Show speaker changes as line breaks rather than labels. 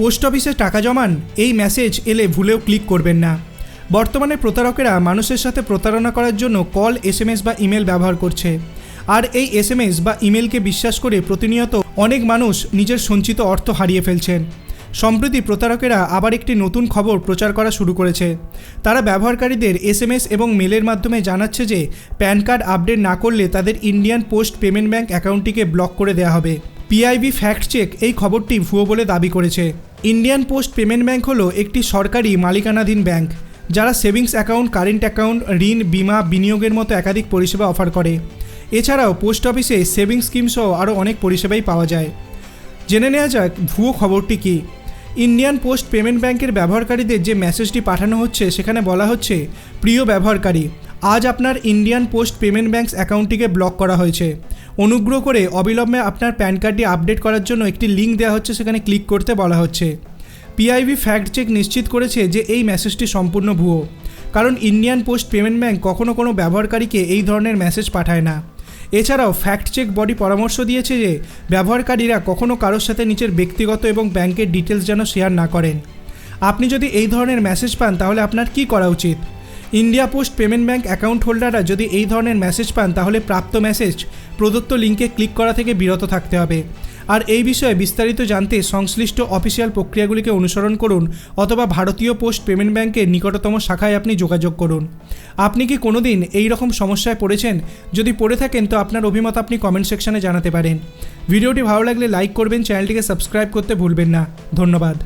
Post অফিসে টাকা জমান, এই মেসেজ এলে ভুলেও ক্লিক করবেন না। বর্তমানে প্রতারকেরা মানুষের সাথে প্রতারণা করার জন্য কল এসএমএস বা ইমেল ব্যবহার করছে। আর এই এসএমএস বা ইমেলকে বিশ্বাস করে প্রতিনিয়ত অনেক মানুষ নিজের সঞ্চিত অর্থ হারিয়ে ফেলছেন। সম্প্রতি প্রতারকেরা আবার একটি নতুন খবর প্রচার করা শুরু করেছে। তারা ব্যবহারকারীদের এসএমএস এবং মেলের মাধ্যমে জানাচ্ছে যে, প্যান কার্ড আপডেট না করলে তাদের ইন্ডিয়ান পোস্ট পেমেন্ট ব্যাঙ্ক অ্যাকাউন্টটিকে ব্লক করে দেওয়া হবে। পিআইবি ফ্যাক্ট চেক এই খবরটি ভুয়ো বলে দাবি করেছে। ইন্ডিয়ান পোস্ট পেমেন্ট ব্যাংক হলো একটি সরকারি মালিকানাধীন ব্যাংক যারা সেভিংস অ্যাকাউন্ট কারেন্ট অ্যাকাউন্ট ঋণ, বিমা, বিনিয়োগের মতো একাধিক পরিষেবা অফার করে। এছাড়াও পোস্ট অফিসে সেভিংস স্কিম সহ আরও অনেক পরিষেবাই পাওয়া যায়। জেনে নেওয়া যাক ভুয়ো খবরটি কী। ইন্ডিয়ান পোস্ট পেমেন্ট ব্যাংকের ব্যবহারকারীদের যে মেসেজটি পাঠানো হচ্ছে, সেখানে বলা হচ্ছে, প্রিয় ব্যবহারকারী, আজ আপনার ইন্ডিয়ান পোস্ট পেমেন্ট ব্যাংকস অ্যাকাউন্টটিকে ব্লক করা হয়েছে। অনুগ্রহ করে অবিলম্বে আপনার প্যান কার্ডটি আপডেট করার জন্য একটি লিঙ্ক দেওয়া হচ্ছে, সেখানে ক্লিক করতে বলা হচ্ছে। পিআইবি ফ্যাক্ট চেক নিশ্চিত করেছে যে এই মেসেজটি সম্পূর্ণ ভুয়ো। কারণ ইন্ডিয়ান পোস্ট পেমেন্ট ব্যাঙ্ক কখনো কোনো ব্যবহারকারীকে এই ধরনের মেসেজ পাঠায় না। এছাড়াও ফ্যাক্ট চেক বডি পরামর্শ দিয়েছে যে ব্যবহারকারীরা কখনও কারোর সাথে নিজের ব্যক্তিগত এবং ব্যাংকের ডিটেলস যেন শেয়ার না করেন। আপনি যদি এই ধরনের মেসেজ পান, তাহলে আপনার কি করা উচিত? India Post Payment Bank account হোল্ডাররা যদি এই ধরনের মেসেজ পান, তাহলে প্রাপ্ত মেসেজ প্রদত্ত লিঙ্কে ক্লিক করা থেকে বিরত থাকতে হবে। আর এই বিষয়ে বিস্তারিত জানতে সংশ্লিষ্ট অফিসিয়াল প্রক্রিয়াগুলিকে অনুসরণ করুন অথবা ভারতীয় পোস্ট পেমেন্ট ব্যাংকের নিকটতম শাখায় আপনি যোগাযোগ করুন। আপনি কি কোনোদিন এই রকম সমস্যায় পড়েছেন? যদি পড়ে থাকেন, তো আপনার অভিমত আপনি কমেন্ট সেকশনে জানাতে পারেন। ভিডিওটি ভালো লাগলে লাইক করবেন চ্যানেলটিকে সাবস্ক্রাইব করতে ভুলবেন না। ধন্যবাদ।